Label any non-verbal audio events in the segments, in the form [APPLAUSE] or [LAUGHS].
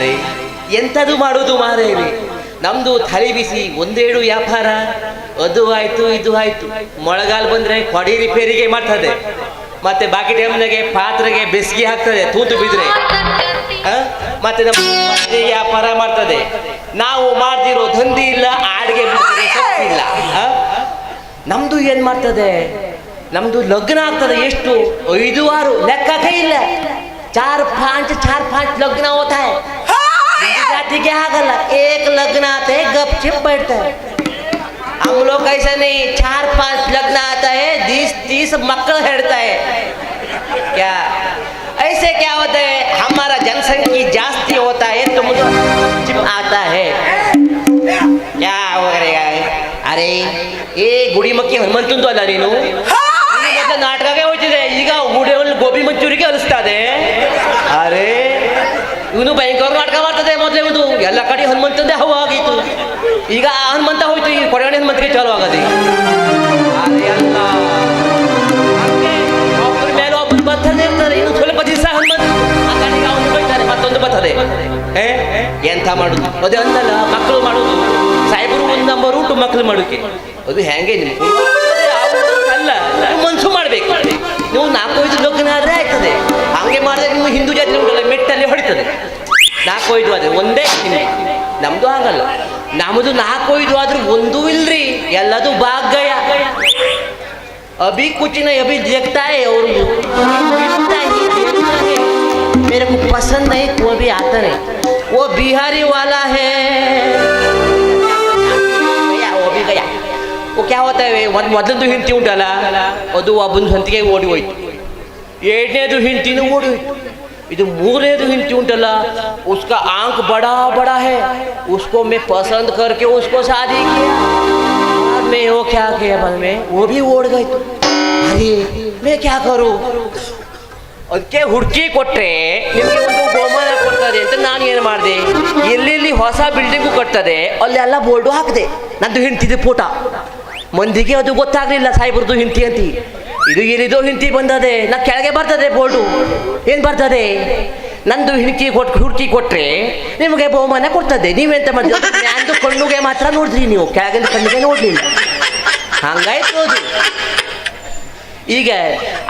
ಯಾರೇ ಎಂಥದು ಮಾಡೋದು ಮಾರೇರಿ ನಮ್ದು ತಲೆ ಬಿಸಿ ಒಂದೇಳು ವ್ಯಾಪಾರ. ಅದು ಆಯ್ತು, ಇದು ಆಯ್ತು. ಮೊಳಗಾಲ್ ಬಂದ್ರೆ ಕೊಡಿ ರಿಪೇರಿಗೆ ಮಾಡ್ತದೆ. ಮತ್ತೆ ಬಾಕಿ ಟೈಮ್ನಾಗೆ ಪಾತ್ರೆಗೆ ಬೆಸಿಗೆ ಹಾಕ್ತದೆ, ತೂತು ಬಿದ್ರೆ? ಮತ್ತೆ ನಮ್ಮ ವ್ಯಾಪಾರ ಮಾಡ್ತದೆ. ನಾವು ಮಾಡ್ತಿರೋ ದಂಧಿ ಇಲ್ಲ, ಆಡಿಗೆ ಇಲ್ಲ? ನಮ್ದು ಏನ್ ಮಾಡ್ತದೆ? ನಮ್ದು ಲಗ್ನ ಆಗ್ತದೆ ಎಷ್ಟು? ಐದು ಆರು. ಲೆಕ್ಕ ಇಲ್ಲ. ಚಾರ್ ಪಾಂಚ್ ಚಾರ್ ಪಾಂಚ್ ಲಗ್ನ ಹೋತಾ है हिंदी जाति के ಆಗಲ್ಲ एक लग्न आते है गपचिप बैठते हैं हम लोग ऐसा नहीं चार पांच लग्न आता है बीस तीस मक्कल हेड़ता है क्या ऐसे क्या होता है हमारा जनसंख्या जास्ती होता है तो मुझे चिप आता है क्या हो करेगा ಅರೆ ಏ ಗುಡಿ ಮಕ್ಕಿ ಹನುಮಂತಂದು ಅಲ್ಲ ನೀನು ನೀನು ಮೊದ್ಲು ನಾಟಕಕ್ಕೆ ಹೋಗ್ತಿದೆ ಈಗ ಗುಡಿ ಗೋಬಿ ಮಂಚೂರಿಗೆ ಅನಿಸ್ತದೆ ಅರೆ ಇವನು ಭಯಂಕರ ನಾಟಕ ಮಾಡ್ತದೆ ಮೊದಲೇ ಇದು ಎಲ್ಲ ಕಡೆ ಹನುಮಂತಂದೇ ಹವ ಆಗಿತ್ತು ಈಗ ಹನುಮಂತ ಹೋಯ್ತು, ಈ ಕೊಡಗಣೆ ಹನುಮಂತಿಗೆ ಚಾಲು ಆಗದೆ. ಮೇಲೆ ಒಬ್ಬರು ಬರ್ತಾನೆ ಇರ್ತಾರೆ. ಇನ್ನು ಸ್ವಲ್ಪ ದಿವಸ ಹನುಮಂತ ಮತ್ತೊಂದು ಬರ್ತದೆ ಎಂತ ಮಾಡುದು? ಅದೇ ಅಂದಲ್ಲ ಮಕ್ಕಳು ಮಾಡುದು. ಸಾಹೇಬರು ಒಂದು ನಂಬರ್ ಉಂಟು ಮಕ್ಕಳು ಮಾಡೋಕೆ ಅದು ಹೆಂಗೆ ನಿಮ್ಗೆ? ಅಲ್ಲ. ಮನ್ಸು ಮಾಡ್ಬೇಕು. ನೀವು ನಾಲ್ಕೈದು ಆದ್ರೆ ಒಂದೇ ಹಿಂದೆ ನಮ್ದು ಹಾಗಲ್ಲ ನಮ್ಮದು ನಾಲ್ಕೈದು ಆದ್ರೂ ಒಂದೂ ಇಲ್ರಿ ಎಲ್ಲದು ಭಾಗ್ಯ अभी कुछ नहीं अभी देखता है और देखता ही देखता है मेरे को पसंद नहीं वो भी आता नहीं वो बिहारी वाला है गया वो भी गया वो क्या होता है ಒಂದು ಮೊದಲದು ಹಿಂತಿ ಉಂಟಲ್ಲ ಅದು ಒಬ್ಬನ ಸಂತಿಗೆ ಓಡಿ ಹೋಯ್ತು ಎರಡನೇದು ಹಿಂತಿನೂ ಓಡಿ ಹೋಯ್ತು ಇದು ಮೂರನೇದು ಹಿಂತಿ ಉಂಟಲ್ಲ उसका आंख बड़ा बड़ा है उसको मैं पसंद करके उसको शादी किया बाद में वो क्या किया बाद में वो भी ಓಡ್ गई ಅರೆ मैं क्या करूं ಅದಕ್ಕೆ ಹುಡುಕಿ ಕೊಟ್ರೆ ನಿಮಗೆ ಒಂದು ಬಹುಮಾನ ಕೊಡ್ತದೆ ಅಂತ ನಾನು ಏನು ಮಾಡಿದೆ ಎಲ್ಲೆಲ್ಲಿ ಹೊಸ ಬಿಲ್ಡಿಂಗು ಕಟ್ತದೆ ಅಲ್ಲೆಲ್ಲ ಬೋರ್ಡು ಹಾಕಿದೆ ನಂದು ಹಿಂತಿದೆ ಫೋಟ ಮಂದಿಗೆ ಅದು ಗೊತ್ತಾಗ್ಲಿಲ್ಲ ಸಾಹೇಬ್ರದ್ದು ಹಿಂತಿ ಅಂತಿ ಇದು ಏನಿದೋ ಹಿಂತಿ ಬಂದದೆ. ನಾ ಕೆಳಗೆ ಬರ್ತದೆ ಬೋರ್ಡು. ಏನು ಬರ್ತದೆ? ನಂದು ಹಿಣಕಿ ಕೊಟ್ಟು ಹುಡುಕಿ ಕೊಟ್ರೆ ನಿಮಗೆ ಬಹುಮಾನ ಕೊಡ್ತದೆ. ನೀವೆಂತ ಮಾಡಿದ್ರೆ ನಂದು ಕಣ್ಣುಗೆ ಮಾತ್ರ ನೋಡಿದ್ರಿ ನೀವು. ಕೆಳಗಿನ ಕಣ್ಣಿಗೆ ನೋಡ್ರಿ ಹಂಗಾಯ್ತು ಈಗ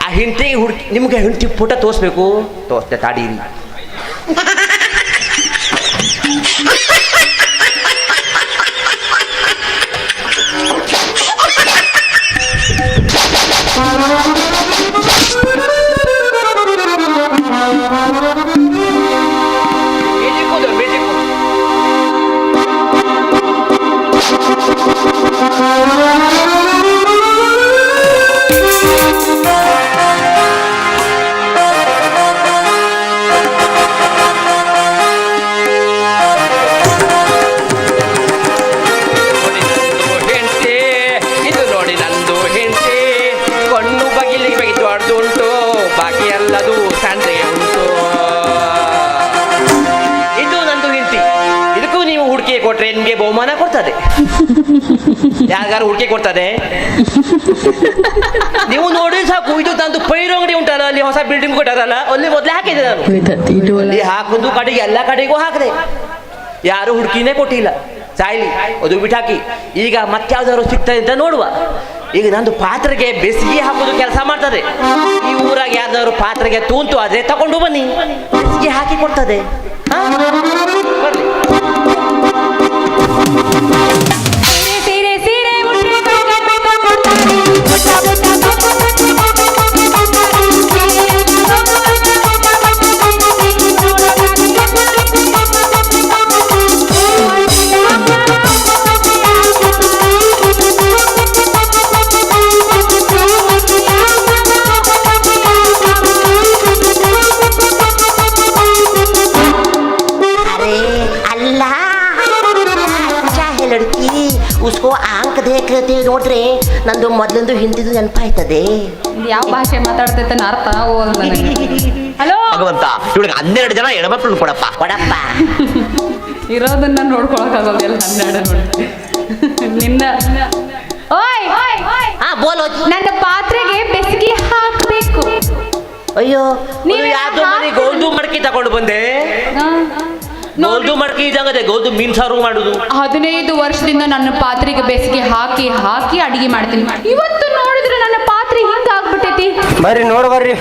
ಆ ಹಿಂಟಿಗೆ ಹುಡುಕಿ ನಿಮ್ಗೆ ಹಿಂಟಿ ಪುಟ ತೋರಿಸ್ಬೇಕು. ತೋರಿಸ್ತೆ ತಾಡೀರಿ ನೋಡಿ ನಿಮಗೆ ಬಹುಮಾನ ಕೊಡ್ತದೆ. [LAUGHS] ಯಾರಿಗಾರು ಹುಡುಕಿ ಕೊಡ್ತದೆ? ನೀವು ನೋಡಿ ಸಾಕು ಇದು ತಂದು ಪೈರು ಅಂಗಡಿ ಉಂಟಲ್ಲ ಅಲ್ಲಿ ಹೊಸ ಬಿಲ್ಡಿಂಗ್ ಕೊಟ್ಟಾರಲ್ಲ ಅಲ್ಲಿ ಮೊದ್ಲೇ ಹಾಕಿದೆ ನಾನು. ಹಾಕುದು ಕಡೆಗೆ ಎಲ್ಲ ಕಡೆಗೂ ಹಾಕಿದೆ. ಯಾರು ಹುಡುಕಿನೇ ಕೊಟ್ಟಿಲ್ಲ. ಸಾಯ್ಲಿ ಅದು ಬಿಟ್ಟಾಕಿ ಈಗ ಮತ್ತಾವ್ದಾದ್ರು ಸಿಗ್ತದೆ ಅಂತ ನೋಡುವ. ಈಗ ನಂದು ಪಾತ್ರೆಗೆ ಬೆಸಿಗೆ ಹಾಕೋದು ಕೆಲಸ ಮಾಡ್ತದೆ. ಈ ಊರಾಗ ಯಾವ್ದಾದ್ರು ಪಾತ್ರೆಗೆ ತೂಂತು ಆದ್ರೆ ತಗೊಂಡು ಬನ್ನಿ. ಬೆಸಿಗೆ ಹಾಕಿ ಕೊಡ್ತದೆ. Thank you. ಆಗಿ ಉಸ್ಕೋ ಆಂಕ್ ದೇಖ ನೋಡ್ರಿ ನಂದು ಮೊದ್ಲಿಂದು ಹಿಂದಿದ್ದು ನೆನಪಾಯ್ತದೆ. ಯಾವ ಭಾಷೆ ಮಾತಾಡ್ತೈತೆ ಅರ್ಥ ಹಲೋ ಭಗವಂತ ಇವಳಿಗೆ ಹನ್ನೆರಡು ಜನ ಹೆಣ್ಮಕ್ಳು ಕೊಡಪ್ಪ. ಕೊಡಪ್ಪ. [LAUGHS] ಇರೋದನ್ನ ನೋಡ್ಕೊಳಕ್ಕಾಗೋದಿಲ್ಲ ಹನ್ನೆರಡು [LAUGHS] ನಿನ್ನ. ಓಯ್! ಹಾ ಬೋಲೋ ನನ್ನ ಪಾತ್ರೆಗೆ ಬೆಸಿಗೆ ಹಾಕಬೇಕು. ಅಯ್ಯೋ ನೀವು ಯಾವ್ದು ಮನೆಗೆ ಮಡಕೆ ತಗೊಂಡು ಬಂದೆ. ಗೋಲ್ದು ಮಡಕೆ ಇದ್ದಂಗದೆ ಗೋಲ್ದು ಮೀನ್ ಸಾರು ಮಾಡುದು. ಹದಿನೈದು ವರ್ಷದಿಂದ ನನ್ನ ಪಾತ್ರೆಗೆ ಬೇಸಿಗೆ ಹಾಕಿ ಹಾಕಿ ಅಡಿಗೆ ಮಾಡ್ತೀನಿ. ಇವತ್ತು ನೋಡಿದ್ರೆ ನನ್ನ ಪಾತ್ರೆ ಹಿಂಗ ಆಗ್ಬಿಟ್ಟೈತಿ ಬರ್ರಿ ನೋಡ್ ಬರ್ರಿ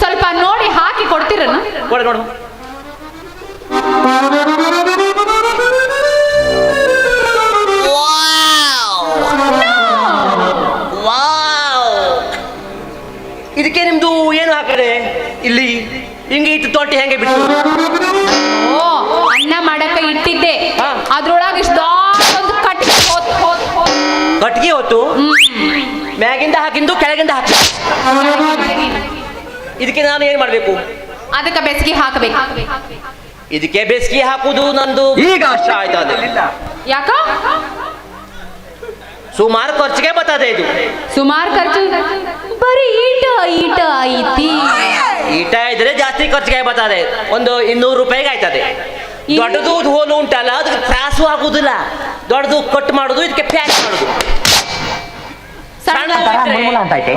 ಸ್ವಲ್ಪ ನೋಡಿ ಹಾಕಿ ಕೊಡ್ತೀರನ? ಕೊಡ ನೋಡು ಇದಕ್ಕೆ ನಿಮ್ದು ಏನು ಹಾಕಿದೆ ಇಲ್ಲಿ? ಹಿಂಗೆ ಇಟ್ಟು ತೊಟ್ಟಿ ಹೆಂಗೆ ಬಿಟ್ಟು ಓ ಅನ್ನ ಮಾಡಕ ಇಟ್ಟಿದ್ದೆ. ಹಾ. ಅದ್ರೊಳಗೆ ಇಷ್ಟ ದೊಡ್ಡದೊಂದು ಕಟ್ಟಿ ಹೋತ್ ಹೋತ್ ಹೋತ್ ಕಟ್ಗೆ ಹೊತ್ತು? ಮ್ಯಾಗಿಂದ ಹಾಕಿಂದು ಕೆಳಗಿಂದ ಹಾಕಿ. ಇದಕ್ಕೆ ನಾನು ಏನ್ ಮಾಡಬೇಕು? ಅದಕ್ಕೆ ಬೆಸ್ಗಿ ಹಾಕಬೇಕು. ಇದಕ್ಕೆ ಬೇಸಿಗೆ ಹಾಕುದು ನಂದು ಈಗ ಅಷ್ಟ ಆಯ್ತದೆ ಯಾಕ? ಸುಮಾರು ಖರ್ಚಿಗೆ ಬರ್ತದೆ ಇದು. ಸುಮಾರು ಖರ್ಚು? ಬರೀ ಈಟ ಈಟ ಐತಿ. ಈಟ ಇದ್ರೆ ಜಾಸ್ತಿ ಖರ್ಚಿಗೆ ಬರ್ತದೆ. ಒಂದು ಇನ್ನೂರು ರೂಪಾಯಿಗೆ ಆಯ್ತದೆ. ದೊಡ್ಡದು ಹೋಲು ಉಂಟಲ್ಲ ಅದಕ್ಕೆ ತ್ರಾಸು ಆಗುದಿಲ್ಲ. ದೊಡ್ಡದು ಕಟ್ ಮಾಡುದು ಇದಕ್ಕೆ ಪ್ಯಾಕ್ ಮಾಡುದು.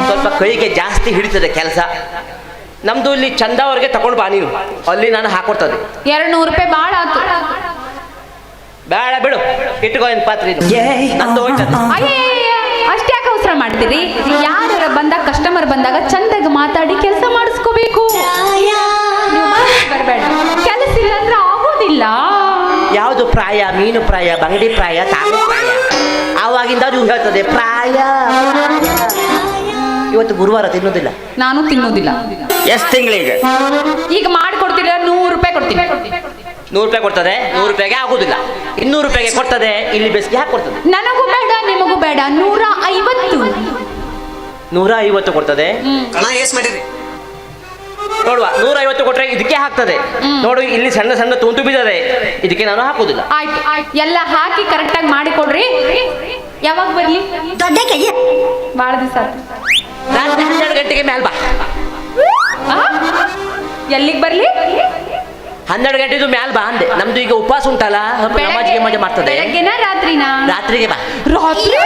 ಸ್ವಲ್ಪ ಕೈಗೆ ಜಾಸ್ತಿ ಹಿಡಿತದೆ ಕೆಲಸ. ನಮ್ದು ಇಲ್ಲಿ ಚಂದ ಅವ್ರಿಗೆ ತಗೊಂಡು ಬಾ ನೀನು. ಅಲ್ಲಿ ನಾನು ಹಾಕೊಡ್ತದೆ. ಎರಡ್ ನೂರು ರೂಪಾಯಿ ಬಾಳ ಆತು. ಬೇಡ ಬಿಡು. ಇಟ್ಕೋ ಏನ್ ಅಷ್ಟೇ ಅಷ್ಟ್ಯಾಕೆ ಅವಸರ ಮಾಡ್ತೀರಿ ಯಾರ ಬಂದಾಗ ಕಸ್ಟಮರ್ ಬಂದಾಗ ಚಂದಾಗಿ ಮಾತಾಡಿ ಕೆಲಸ ಮಾಡಿಸ್ಕೋಬೇಕು ಕೆಲಸ ಇಲ್ಲ ಅಂದ್ರೆ ಆಗೋದಿಲ್ಲ ಯಾವುದು ಪ್ರಾಯ ಮೀನು ಪ್ರಾಯ ಬಂಗಡಿ ಪ್ರಾಯ ತಾನು ಪ್ರಾಯ ಆವಾಗಿಂದ ನೀವು ಹೇಳ್ತದೆ ಪ್ರಾಯ ಇವತ್ತು ಗುರುವಾರ ತಿನ್ನೋದಿಲ್ಲ ನಾನು ತಿನ್ನೋದಿಲ್ಲ ಎಷ್ಟು ತಿಂಗಳಿಗೆ ಈಗ ಮಾಡಿಕೊಡ್ತೀರ ನೂರು ರೂಪಾಯಿ ಕೊಡ್ತೀನಿ ನೂರು ರೂಪಾಯಿ ಕೊಡ್ತದೆ ನೂರು ರೂಪಾಯಿಗೆ ಆಗುದಿಲ್ಲ ಇನ್ನೂರು ರೂಪಾಯಿಗೆ ಕೊಡ್ತದೆ ಇಲ್ಲಿ ಬೇಸಿಗೆ ಹಾಕಿ ಕೊಡ್ತದೆ? ನನಗೂ ಬೇಡ ನಿಮಗೂ ಬೇಡ. ನೂರ ಐವತ್ತು. ನೂರ ಐವತ್ತು ಕೊಡ್ತದೆ. ನೋಡುವ ನೂರ ಐವತ್ತು ಕೊಟ್ರೆ ಇದಕ್ಕೆ ಹಾಕ್ತದೆ. ನೋಡು ಇಲ್ಲಿ ಸಣ್ಣ ಸಣ್ಣ ತುಂಟು ಬಿದ್ದದೆ. ಇದಕ್ಕೆ ನಾನು ಹಾಕುದಿಲ್ಲ ಆಯ್ತು ಆಯ್ತು. ಎಲ್ಲ ಹಾಕಿ ಕರೆಕ್ಟಾಗಿ ಮಾಡಿಕೊಡ್ರಿ. ಯಾವಾಗ ಬರ್ಲಿ? ದೊಡ್ಡ ಕೈ ಭಾಳ ದಿವಸ ಹನ್ನೆರಡು ಗಂಟೆಗೆ ಮ್ಯಾಲ್ ಬಾ. ಎಲ್ಲಿಗೆ ಬರ್ಲಿ? ಹನ್ನೆರಡು ಗಂಟೆದು ಮ್ಯಾಲ್ ಬಾ ಅಂದೆ. ನಮ್ದು ಈಗ ಉಪವಾಸ ಉಂಟಲ್ಲ ನಮಾಜಿಗೆ ಮಜಾ ಮಾಡ್ತದೆ? ಬೆಳಗ್ಗೆನ ರಾತ್ರಿನಾ? ರಾತ್ರಿಗೆ ಬಾ. ರಾತ್ರಿ?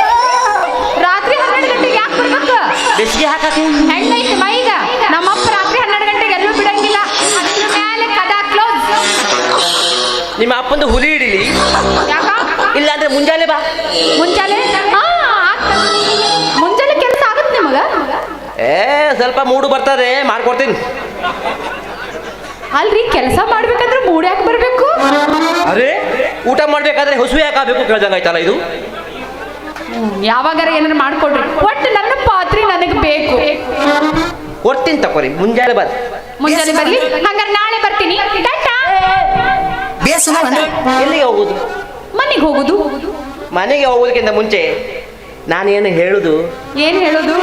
ರಾತ್ರಿ ಹನ್ನೆರಡು ಗಂಟೆಗೆ ಯಾಕೆ ಬರ್ಬೇಕು? ಬೆಸಿಗೆ ಹಾಕಕ್ಕೆ. ಹೆಣ್ಣೈತಿ ಮೈಗ. ನಮ್ಮಪ್ಪ ರಾತ್ರಿ ಹನ್ನೆರಡು ಗಂಟೆಗೆ ಎಲ್ಲೂ ಬಿಡಂಗಿಲ್ಲ. ಅದ್ರ ಮೇಲೆ ಕದ ಕ್ಲೋಸ್ ನಿಮ್ಮ ಅಪ್ಪಂದು ಹುಲಿ ಹಿಡಿಲಿ? ಯಾಕ? ಇಲ್ಲ ಅಂದ್ರೆ ಮುಂಜಾನೆ ಬಾ. ಮುಂಜಾನೆ. ಮುಂಜಾನೆ ಕೆಲಸ ಆಗುತ್ತೆ ನಿಮಗ? ಏ ಸ್ವಲ್ಪ ಮೂಡು ಬರ್ತದೆ ಮಾಡ್ಕೊಡ್ತೀನಿ. ಅಲ್ರಿ ಕೆಲಸ ಮಾಡ್ಬೇಕಂದ್ರೆ ಯಾಕೆ ಬರ್ಬೇಕು? ಅರೆ ಊಟ ಮಾಡ್ಬೇಕಾದ್ರೆ ಹೊಸು ಯಾಕಬೇಕು ಕೇಳ್ದಂಗಾಯ್ತಲ್ಲ ಇದು? ಯಾವಾಗಾರ ಏನಾರು ಮಾಡ್ಕೊಡ್ರಿ. ಒಟ್ಟು ನನ್ನ ಪಾತ್ರೆ ನನಗೆ ಬೇಕು. ಕೊಡ್ತೀನಿ ತಕೋರಿ ಮುಂಜಾನೆ ಬರ್. ಮುಂಜಾನೆ ಬರ್ಲಿ? ಹಂಗಾರೆ ನಾಳೆ ಬರ್ತೀನಿ. ಟಾಟಾ. ಎಲ್ಲಿಗೆ ಹೋಗುದು? ಮನೆಗೆ ಹೋಗುದು? ಮನೆಗೆ ಹೋಗೋದಕ್ಕಿಂತ ಮುಂಚೆ ನಾನೇನು ಹೇಳುದು? ಏನ್ ಹೇಳೋದು?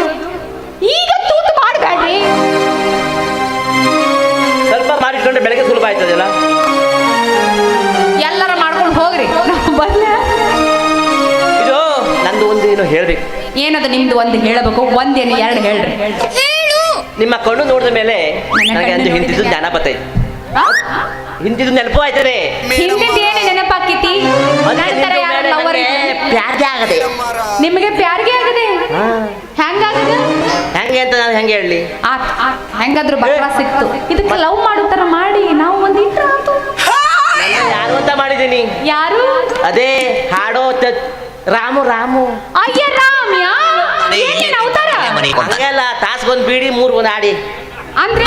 ಈಗ ತೂತು ಮಾಡಬೇಡ್ರಿ. ಸ್ವಲ್ಪ ಮಾಡಿಟ್ಕೊಂಡ್ರೆ ಬೆಳಗ್ಗೆ ಸುಲಭ ಆಯ್ತದಲ್ಲ? ಹೇಳ್ಬೇಕು ಏನದು ನಿಮ್ದು ಒಂದು ಹೇಳಬೇಕು? ಒಂದೇನು ಎರಡು ಹೇಳ್ರಿ. ನಿಮ್ಮ ಕಣ್ಣು ನೋಡಿದ ಮೇಲೆ ನನಗೆ ಅಂದು ಹಿಂದಿದ್ದು ಜ್ಞಾನಪತ ಜ್ಞಾನ ಬರ್ತೈತೆ ಆ? ಹಿಂದಿದ್ದು ನೆನಪು ಆಯ್ತದೆ. ಹಿಂದಿದ್ ಏನು ನೆನಪಾಕಿತಿ? ನಂತರ ಯಾರು ಲವರ್ ಆಗದೆ. ನಿಮಗೆ ಪ್ಯಾರ್ಗೆ ಆಗದೆ? ಹೆಂಗಾಗದ ಹೆಂಗೆ ಅಂತ ನಾನು ಹೆಂಗೆ ಹೇಳಲಿ? ಆತ್. ಹೆಂಗಾದ್ರೂ ಬಟ್ರ ಸಿಕ್ತು. ಇದಕ್ಕೆ ಲವ್ ಮಾಡೋ ಥರ ಮಾಡಿ ನಾವು ಒಂದು ಇಟ್ರ ಯಾರು ಅಂತ ಮಾಡಿದ್ದೀನಿ? ಯಾರು? ಅದೇ ಹಾಡೋ ರಾಮು ರಾಮು. ಅಯ್ಯ ರಾಮ್ಯ ಏನೇನ್ ಅವತಾರ? ಹಂಗೆಲ್ಲ ತಾಸ್ಗೊಂದು ಬೀಡಿ ಮೂರು ಒಂದು ಆಡಿ ಅಂದ್ರೆ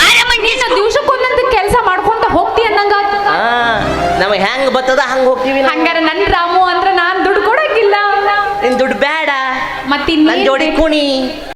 ದಿವ್ಸಕ್ಕೊಂದೊಂದು ಕೆಲಸ ಮಾಡ್ಕೊಂತ ಹೋಗ್ತಿ ಅನ್ನಂಗ ಹಾ ನಮಗೆ ಹೆಂಗ್ ಬರ್ತದ ಹಂಗ ಹೋಗ್ತೀವಿ ನಾವು. ಹಂಗಾರೆ ನನ್ ರಾಮು ಅಂದ್ರೆ ನಾನ್ ದುಡ್ಡು ಕೊಡಕ್ಕಿಲ್ಲ ನಿನ್ ದುಡ್ಡು ಬೇಡ ಮತ್ತೆ ನನ್ ಜೋಡಿ ಕುಣಿ.